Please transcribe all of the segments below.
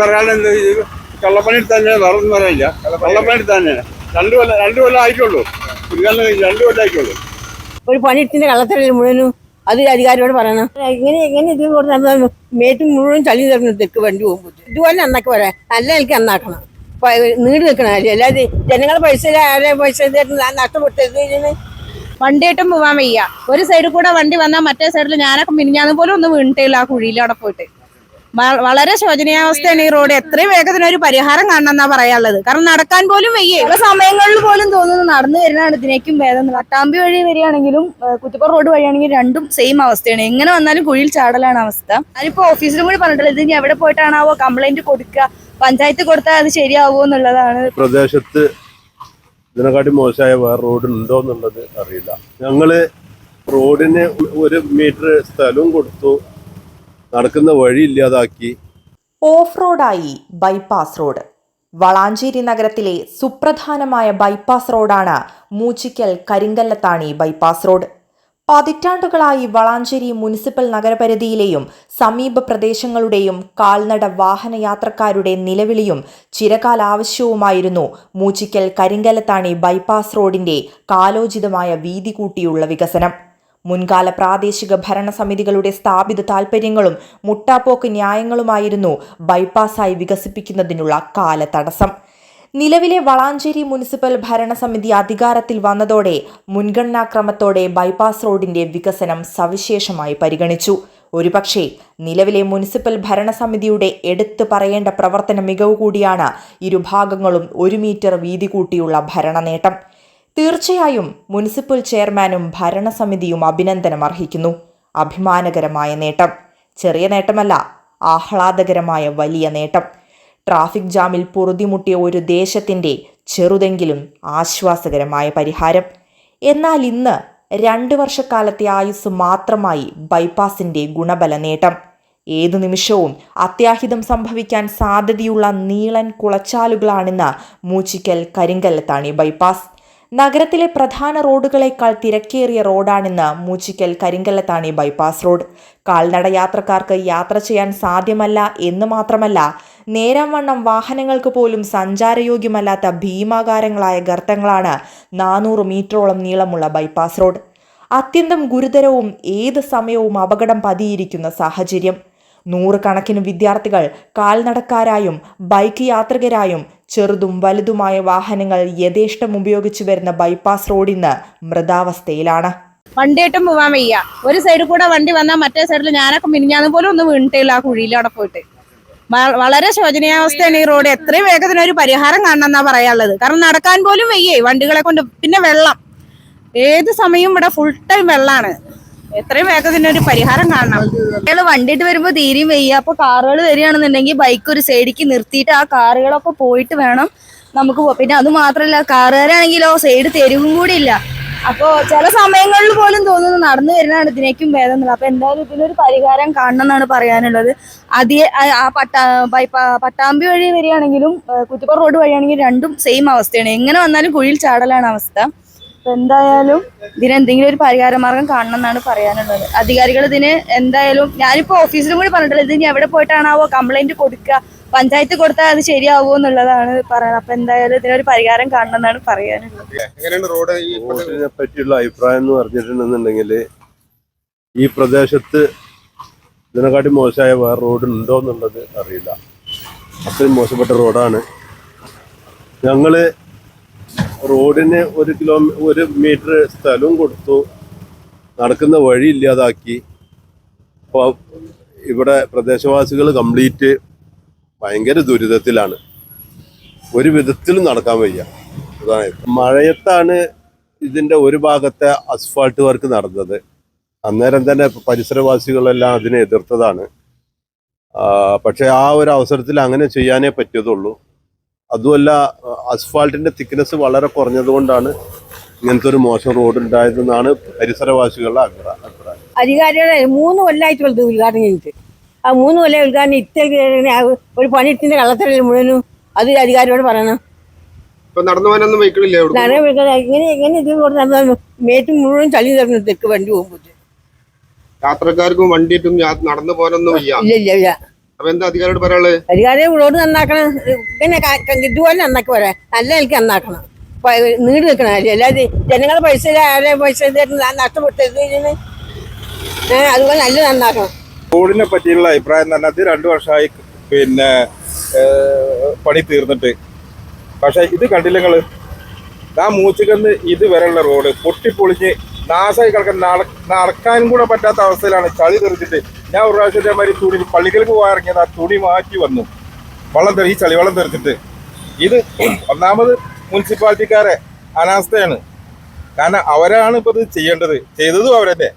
പറയാനെന്ത് കള്ളപ്പണി തന്നെ വേറൊന്നും പറയില്ല കള്ളപ്പണി തന്നെ. രണ്ടു കൊല്ലം രണ്ടു കൊല്ലം കഴിഞ്ഞ് രണ്ടു കൊല്ലം ആയിക്കോളൂ ഒരു പണിയെടുത്തിന്റെ കള്ളത്തരയിൽ മുഴുവനും അത് അധികാരിയോട് പറയണം. എങ്ങനെ എങ്ങനെ ഇത് കൊടുത്താൽ മേറ്റും മുഴുവൻ ചളി തരുന്നു തെക്ക് വണ്ടി പോകുമ്പോൾ ഇതുപോലെ നന്നാക്കി പറയാം. നല്ല എനിക്ക് നന്നാക്കണം. നീട് നിൽക്കണം കാര്യം അല്ലാതെ ജനങ്ങളെ പൈസ ആരെ പൈസ നഷ്ടപ്പെട്ടത് വണ്ടിയായിട്ടും പോവാൻ വയ്യ. ഒരു സൈഡിൽ കൂടെ വണ്ടി വന്നാൽ മറ്റേ സൈഡിൽ ഞാനൊക്കെ മിനിഞ്ഞാന്ന് പോലും ഒന്നും വീണിട്ടില്ല ആ കുഴിയിൽ അവിടെ പോയിട്ട്. വളരെ ശോചനീയാവസ്ഥയാണ് ഈ റോഡ്. എത്രയും വേഗത്തിന് ഒരു പരിഹാരം കാണണം എന്നാ പറയാനുള്ളത്. കാരണം നടക്കാൻ പോലും വയ്യേ. ചില സമയങ്ങളിൽ പോലും തോന്നുന്നു നടന്നു വരുന്നതാണ് ഇതിനേക്കും ഭേദം. പട്ടാമ്പി വഴി വരികയാണെങ്കിലും ഏഹ് റോഡ് വഴിയാണെങ്കിലും രണ്ടും സെയിം അവസ്ഥയാണ്. എങ്ങനെ വന്നാലും കുഴിയിൽ ചാടലാണ് അവസ്ഥ. അതിപ്പോ ഓഫീസിലും കൂടി പറഞ്ഞിട്ടുള്ളത് ഇനി എവിടെ പോയിട്ടാണാവോ കംപ്ലൈന്റ് കൊടുക്കുക പഞ്ചായത്ത് കൊടുത്താൽ അത് ശരിയാവോ എന്നുള്ളതാണ്. പ്രദേശത്ത് ഇതിനെക്കാട്ടി മോശമായ വേറെ റോഡ് ഉണ്ടോ എന്നുള്ളത് അറിയില്ല. ഞങ്ങൾ റോഡിന് ഒരു മീറ്റർ സ്ഥലവും കൊടുത്തു. നടക്കുന്ന വഴി ഇല്ലാതാക്കി. ഓഫ് റോഡായി ബൈപ്പാസ് റോഡ്. വളാഞ്ചേരി നഗരത്തിലെ സുപ്രധാനമായ ബൈപ്പാസ് റോഡാണ് മൂച്ചിക്കൽ കരിങ്കല്ലത്താണി ബൈപ്പാസ് റോഡ്. പതിറ്റാണ്ടുകളായി വളാഞ്ചേരി മുനിസിപ്പൽ നഗരപരിധിയിലെയും സമീപ പ്രദേശങ്ങളുടെയും കാൽനട വാഹനയാത്രക്കാരുടെ നിലവിളിയും ചിരകാല ആവശ്യവുമായിരുന്നു മൂച്ചിക്കൽ കരിങ്കലത്താണി ബൈപ്പാസ് റോഡിന്റെ കാലോചിതമായ വീതി കൂട്ടിയുള്ള വികസനം. മുൻകാല പ്രാദേശിക ഭരണസമിതികളുടെ സ്ഥാപിത താൽപ്പര്യങ്ങളും മുട്ടാപ്പോക്ക് ന്യായങ്ങളുമായിരുന്നു ബൈപ്പാസായി വികസിപ്പിക്കുന്നതിനുള്ള കാലതടസ്സം. നിലവിലെ വളാഞ്ചേരി മുനിസിപ്പൽ ഭരണസമിതി അധികാരത്തിൽ വന്നതോടെ മുൻഗണനാക്രമത്തോടെ ബൈപ്പാസ് റോഡിന്റെ വികസനം സവിശേഷമായി പരിഗണിച്ചു. ഒരുപക്ഷെ നിലവിലെ മുനിസിപ്പൽ ഭരണസമിതിയുടെ എടുത്തു പറയേണ്ട പ്രവർത്തന മികവ് കൂടിയാണ് ഇരുഭാഗങ്ങളും ഒരു മീറ്റർ വീതി കൂട്ടിയുള്ള ഭരണനേട്ടം തീർച്ചയായും മുനിസിപ്പൽ ചെയർമാനും ഭരണസമിതിയും അഭിനന്ദനം അർഹിക്കുന്നു. അഭിമാനകരമായ നേട്ടം. ചെറിയ നേട്ടമല്ല ആഹ്ലാദകരമായ വലിയ നേട്ടം. ട്രാഫിക് ജാമിൽ പൊറുതിമുട്ടിയ ഒരു ദേശത്തിന്റെ ചെറുതെങ്കിലും ആശ്വാസകരമായ പരിഹാരം. എന്നാൽ ഇന്ന് രണ്ട് വർഷക്കാലത്തെ ആയുസ് മാത്രമായി ബൈപ്പാസിന്റെ ഗുണബല നേട്ടം. ഏതു നിമിഷവും അത്യാഹിതം സംഭവിക്കാൻ സാധ്യതയുള്ള നീളൻ കുളച്ചാലുകളാണിന്ന് മൂച്ചിക്കൽ കരിങ്കല്ലത്താണി ബൈപ്പാസ്. നഗരത്തിലെ പ്രധാന റോഡുകളേക്കാൾ തിരക്കേറിയ റോഡാണിന്ന് മൂച്ചിക്കൽ കരിങ്കല്ലത്താണി ബൈപ്പാസ് റോഡ്. കാൽനട യാത്രക്കാർക്ക് യാത്ര ചെയ്യാൻ സാധ്യമല്ല എന്ന് മാത്രമല്ല നേരം വണ്ണം വാഹനങ്ങൾക്ക് പോലും സഞ്ചാരയോഗ്യമല്ലാത്ത ഭീമാകാരങ്ങളായ ഗർത്തങ്ങളാണ് നാനൂറ് മീറ്ററോളം നീളമുള്ള ബൈപ്പാസ് റോഡ്. അത്യന്തം ഗുരുതരവും ഏത് സമയവും അപകടം പതിയിരിക്കുന്ന സാഹചര്യം. നൂറുകണക്കിന് വിദ്യാർത്ഥികൾ കാൽനടക്കാരായും ബൈക്ക് യാത്രികരായും ചെറുതും വലുതുമായ വാഹനങ്ങൾ യഥേഷ്ടം ഉപയോഗിച്ചു വരുന്ന ബൈപ്പാസ് റോഡിന്ന് മൃതാവസ്ഥയിലാണ് വണ്ടിയായിട്ടും പോവാൻ വയ്യ. ഒരു സൈഡിൽ കൂടെ വണ്ടി വന്നാൽ മറ്റേ സൈഡിൽ ഞാനൊക്കെ മിനിഞ്ഞാന്ന് പോലും ഒന്ന് വീണിട്ടില്ല ആ കുഴിയിൽ പോയിട്ട്. വളരെ ശോചനീയാവസ്ഥയാണ് ഈ റോഡ് എത്രയും വേഗത്തിന് ഒരു പരിഹാരം കാണണം പറയാനുള്ളത്. കാരണം നടക്കാൻ പോലും വയ്യേ വണ്ടികളെ കൊണ്ട്. പിന്നെ വെള്ളം. ഏത് സമയവും ഇവിടെ ഫുൾ ടൈം വെള്ളമാണ് എത്രയും വേഗത്തിന് ഒരു പരിഹാരം കാണണം. കുട്ടികൾ വണ്ടിയിട്ട് വരുമ്പോ തീരെയും വയ്യ. അപ്പൊ കാറുകൾ വരികയാണെന്നുണ്ടെങ്കിൽ ബൈക്ക് ഒരു സൈഡിക്ക് നിർത്തിയിട്ട് ആ കാറുകളൊക്കെ പോയിട്ട് വേണം നമുക്ക് പിന്നെ അത് മാത്രല്ല കാറുകാരാണെങ്കിലോ സൈഡ് തെരുവും കൂടി ഇല്ല. അപ്പോ ചില സമയങ്ങളിൽ പോലും തോന്നുന്നു നടന്നു വരുന്നതാണ് ഇതിനേക്കും ഭേദം എന്നുള്ളത്. അപ്പൊ എന്തായാലും ഇതിനൊരു പരിഹാരം കാണണം എന്നാണ് പറയാനുള്ളത്. അധിക ആ- പട്ടാ പട്ടാമ്പി വഴി വരികയാണെങ്കിലും കുറ്റിപ്പുറം റോഡ് വഴിയാണെങ്കിലും രണ്ടും സെയിം അവസ്ഥയാണ്. എങ്ങനെ വന്നാലും കുഴിയിൽ ചാടലാണ് അവസ്ഥ. അപ്പൊ എന്തായാലും ഇതിന് എന്തെങ്കിലും ഒരു പരിഹാര മാർഗം കാണണം എന്നാണ് പറയാനുള്ളത്. അധികാരികൾ ഇതിന് എന്തായാലും ഞാനിപ്പോ ഓഫീസിലും കൂടി പറഞ്ഞിട്ടില്ല ഇത് ഇനി എവിടെ പോയിട്ടാണാവോ കംപ്ലൈന്റ് കൊടുക്കുക പഞ്ചായത്ത് കൊടുത്താൽ അത് ശരിയാവോ എന്നുള്ളതാണ് പറയുന്നത്. അപ്പൊ എന്തായാലും ഇതിനൊരു പരിഹാരം കാണണം എന്നാണ് പറയാനുള്ളത്. എങ്ങനെയാണ് റോഡ് ഈ റോഡിനെ പറ്റിയുള്ള അഭിപ്രായം എന്ന് പറഞ്ഞിട്ടുണ്ടെന്നുണ്ടെങ്കിൽ ഈ പ്രദേശത്ത് ഇതിനെക്കാട്ടി മോശമായ വേറെ റോഡ് ഉണ്ടോ എന്നുള്ളത് അറിയില്ല. അത്രയും മോശപ്പെട്ട റോഡാണ്. ഞങ്ങൾ റോഡിന് ഒരു കിലോ ഒരു മീറ്റർ സ്ഥലവും കൊടുത്തു. നടക്കുന്ന വഴി ഇല്ലാതാക്കി. അപ്പോൾ ഇവിടെ പ്രദേശവാസികൾ കംപ്ലീറ്റ് ഭയങ്കര ദുരിതത്തിലാണ്. ഒരു വിധത്തിലും നടക്കാൻ വയ്യ. അതാണ്. മഴയത്താണ് ഇതിന്റെ ഒരു ഭാഗത്തെ അസ്ഫാൾട്ട് വർക്ക് നടന്നത്. അന്നേരം തന്നെ പരിസരവാസികളെല്ലാം അതിനെ എതിർത്തതാണ്. പക്ഷേ ആ ഒരു അവസരത്തിൽ അങ്ങനെ ചെയ്യാനേ പറ്റിയതുള്ളൂ അതുമല്ല അസ്ഫാൾട്ടിന്റെ തിക്നെസ് വളരെ കുറഞ്ഞതുകൊണ്ടാണ് ഇങ്ങനത്തെ ഒരു മോശം റോഡ് ഉണ്ടായതെന്നാണ് പരിസരവാസികളുടെ അഭിപ്രായം. അധികാരികളെ മൂന്ന് കൊല്ലമായിട്ട് ഇത് ഉദ്ഘാടനം ചെയ്തിട്ട് ആ മൂന്ന് കൊല്ലം ഉദ്ഘാടനം ഇത്ര ഒരു പണിയെടുത്തിന്റെ കള്ളത്തരയിൽ മുഴുവനും? അത് അധികാരിയോട് പറയണം. ഇപ്പൊ നടന്നു പോകാനൊന്നും വെഹിക്കിളില്ലേ എങ്ങനെ എങ്ങനെ ഇത് കൊണ്ട് മുഴുവൻ ചളി തരുന്നു തെക്ക് വണ്ടി പോകുമ്പോൾ യാത്രക്കാർക്കും വണ്ടിയിട്ടും നടന്നു പോകാനൊന്നും ഇല്ല ഇല്ല ഇല്ല. അപ്പൊ എന്താ അധികാരിയോട് പറയാനുള്ളത് അധികാരം റോഡ് നന്നാക്കണം പിന്നെ ഇതുപോലെ നന്നാക്കി പോരാ. നല്ല എനിക്ക് നന്നാക്കണം. നീട് വെക്കണം അല്ലാതെ ജനങ്ങളുടെ പൈസ ആരെ പൈസ നഷ്ടപ്പെട്ടത് ഏഹ് അതുപോലെ നല്ല നന്നാക്കണം. റോഡിനെ പറ്റിയുള്ള അഭിപ്രായം തന്നെ അത് രണ്ടു വർഷമായി പിന്നെ പണി തീർന്നിട്ട്. പക്ഷെ ഇത് കണ്ടില്ല നിങ്ങൾ? ആ മൂച്ചുകന്ന് ഇത് വരെയുള്ള റോഡ് പൊട്ടിപ്പൊളിഞ്ഞ് നാശമായി കിടക്കാൻ നട- നടക്കാനും കൂടെ പറ്റാത്ത അവസ്ഥയിലാണ് ചളി തെറിച്ചിട്ട് ഞാൻ ഒരു പ്രാവശ്യം ഇതേമാതിരി തുണി പള്ളികൾക്ക് പോകാൻ ഇറങ്ങിയത് ആ തുണി മാറ്റി വന്നു. വെള്ളം തെറി ഈ ചളി വെള്ളം തെറിച്ചിട്ട്. ഇത് ഒന്നാമത് മുനിസിപ്പാലിറ്റിക്കാരെ അനാസ്ഥയാണ്. കാരണം അവരാണ് ഇപ്പൊ ഇത് ചെയ്യേണ്ടത്. ചെയ്തതും അവരല്ലേ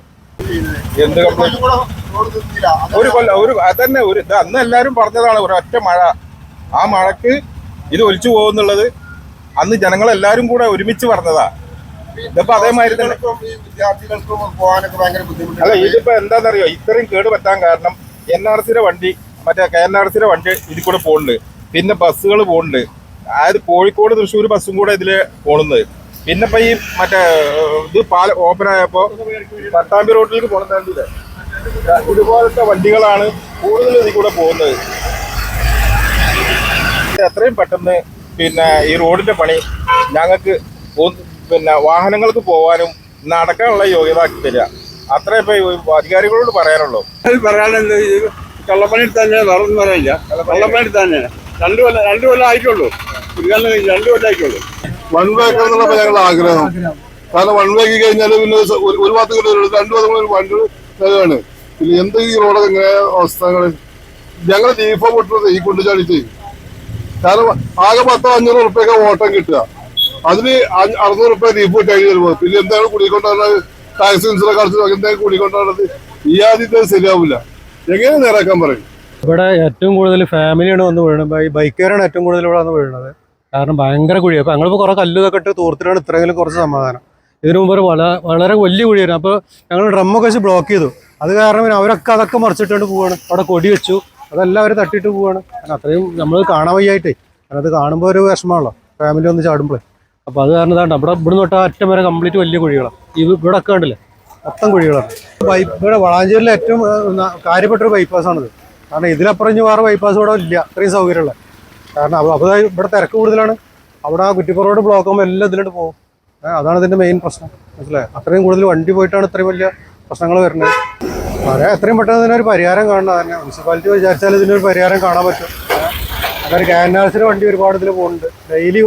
എന്ത് കംപ്ലൈന്റ് ഒരു കൊല്ലം ഒരു അതന്നെ ഒരു ഇത് അന്ന് എല്ലാവരും പറഞ്ഞതാണ് ഒരൊറ്റ മഴ. ആ മഴക്ക് ഇത് ഒലിച്ചു പോകുന്നുള്ളത് അന്ന് ജനങ്ങളെല്ലാവരും കൂടെ ഒരുമിച്ച് പറഞ്ഞതാ. ഇതിപ്പോ അതേമാതിരി തന്നെ വിദ്യാർത്ഥികൾക്കും പോകാനൊക്കെ ഭയങ്കര അല്ല ഇതിപ്പോ എന്താണെന്നറിയോ ഇത്രയും കേട് പറ്റാൻ കാരണം എൻ ആർ സിയുടെ വണ്ടി മറ്റേ കെ എൻ ആർ സിയുടെ വണ്ടി ഇതിൽ കൂടെ പോകുന്നുണ്ട്. പിന്നെ ബസ്സുകൾ പോകുന്നുണ്ട്. അതായത് കോഴിക്കോട് തൃശ്ശൂർ ബസ്സും കൂടെ ഇതിൽ പോകുന്നത് പിന്നെ ഇപ്പൊ ഈ മറ്റേ ഇത് പാല ഓപ്പൺ ആയപ്പോ പട്ടാമ്പി റോഡിലേക്ക് പോകണമെന്നില്ല ഇതുപോലത്തെ വണ്ടികളാണ് കൂടുതൽ ഇതിൽ കൂടെ പോകുന്നത്. എത്രയും പെട്ടെന്ന് പിന്നെ ഈ റോഡിന്റെ പണി ഞങ്ങൾക്ക് പിന്നെ വാഹനങ്ങൾക്ക് പോകാനും നടക്കാനുള്ള യോഗ്യത ആക്കി തരിക. അത്രേ ഇപ്പൊ അധികാരികളോട് പറയാനുള്ളൂ. പറയാനെന്ത് കള്ളപ്പണി തന്നെ വേറൊന്നും പറയില്ല കള്ളപ്പണി തന്നെ. രണ്ടു കൊല്ലം രണ്ടു കൊല്ലം ആയിട്ടുള്ളൂ. ഉദ്ഘാടനം കഴിഞ്ഞ് രണ്ടു കൊല്ലം ആയിട്ടുള്ളൂ. വൺ വേ എന്നുള്ള ഞങ്ങളുടെ ആഗ്രഹം. കാരണം വൺ വേക്ക് കഴിഞ്ഞാൽ പിന്നെ ഒരു- ഭാഗത്ത് കൂടെ രണ്ടു ഭാഗം കൂടെ വണ്ടി വേഗമാണ് പിന്നെ എന്ത് ഈ റോഡ് ഇങ്ങനെ അവസ്ഥകൾ? ഞങ്ങൾ ദീപം പൊട്ടുന്നത് ഈ കൊണ്ടു ചാടിച്ച് കാരണം ആകെ പത്തോ അഞ്ഞൂറ് ഉറുപ്പ്യൊക്കെ ഓട്ടം കിട്ടുക. അതിന് അറുന്നൂറ് റുപ്യ ഇട്ട് കഴിഞ്ഞ് വരുമ്പോൾ പിന്നെ എന്താണ് കൂടിക്കൊണ്ടാണത് ടാക്സ് ഇൻഷുറൻസ് അടച്ച് എന്താണ് കൂടിക്കൊണ്ടാണത് ഈ ആദ്യത്തെ ശരിയാവില്ല. എങ്ങനെ നേരാക്കാൻ പറയും? ഇവിടെ ഏറ്റവും കൂടുതൽ ഫാമിലിയാണ് വന്ന് വീഴുന്നത്. ഈ ബൈക്കുകാരാണ് ഏറ്റവും കൂടുതൽ ഇവിടെ വന്ന് വീഴുന്നത്. കാരണം ഭയങ്കര കുഴിയാണ് അപ്പോൾ ഞങ്ങളിപ്പോൾ കുറേ കല്ല് ഇതൊക്കെ ഇട്ട് തോർത്തിട്ടാണ് ഇത്രയെങ്കിലും കുറച്ച് സമാധാനം. ഇതിനു മുമ്പ് വളരെ വലിയ കുഴിയായിരുന്നു. അപ്പോൾ ഞങ്ങൾ ഡ്രമ്മൊക്കെ വെച്ച് ബ്ലോക്ക് ചെയ്തു. അത് കാരണം അവരൊക്കെ അതൊക്കെ മറിച്ചിട്ടുകൊണ്ട് പോവാണ്. അവിടെ കൊടി വെച്ചു. അതെല്ലാം അവർ തട്ടിയിട്ട് പോവാണ്. അത്രയും നമ്മൾ കാണാൻ വയ്യായിട്ടേ. കാരണം അത് കാണുമ്പോൾ ഒരു വിഷമമാണല്ലോ. ഫാമിലി ഒന്ന് ചാടുമ്പോൾ അപ്പോൾ അത് കാരണം ഇതാണ്ട് ഇവിടെ ഇവിടെ തൊട്ട് അറ്റം വരെ കംപ്ലീറ്റ് വലിയ കുഴികളാണ് ഇത് ഇവിടെ ഒക്കെ ഉണ്ടല്ലേ മൊത്തം കുഴികളാണ്. പൈപ്പ് ഇവിടെ വളാഞ്ചേരിലെ ഏറ്റവും കാര്യപ്പെട്ടൊരു ബൈപ്പാസാണിത് കാരണം ഇതിലപ്പുറം ഇനി വേറെ ബൈപ്പാസ് ഇവിടെ ഇല്ല. അത്രയും സൗകര്യമുള്ള. കാരണം അപ്പോൾ ഇവിടെ തിരക്ക് കൂടുതലാണ്. അവിടെ ആ കുറ്റിപ്പുറോട് ബ്ലോക്ക് ആകുമ്പോൾ എല്ലാം ഇതിലോട്ട് പോകും. അതാണ് ഇതിന്റെ മെയിൻ പ്രശ്നം. മനസ്സിലായി? അത്രയും കൂടുതൽ വണ്ടി പോയിട്ടാണ് ഇത്രയും വലിയ പ്രശ്നങ്ങൾ വരുന്നത്. പറയാം എത്രയും പെട്ടെന്ന് ഇതിനൊരു പരിഹാരം കാണണം. തന്നെ മുനിസിപ്പാലിറ്റി വിചാരിച്ചാൽ ഇതിനൊരു പരിഹാരം കാണാൻ പറ്റും. അതൊരു ക്യാൻവാസിന് വണ്ടി ഒരുപാട് ഇതിൽ പോകുന്നുണ്ട്. ഡെയിലി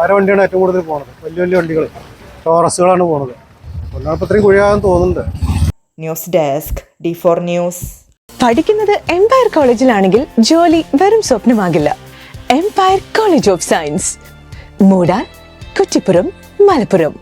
ആരെ വണ്ടിയാണ് ഏറ്റവും കൂടുതൽ പോണത്. വലിയ വലിയ വണ്ടികൾ ടോറസുകളാണ് പോണത്. ഇത്രയും കുഴിയാകാൻ തോന്നുന്നുണ്ട്. News desk D four news. പഠിക്കുന്നത് എംപയർ കോളേജിലാണെങ്കിൽ ജോലി വെറും സ്വപ്നമാകില്ല. എംപയർ കോളേജ് ഓഫ് സയൻസ് മൂടാൻ കുറ്റിപ്പുറം മലപ്പുറം.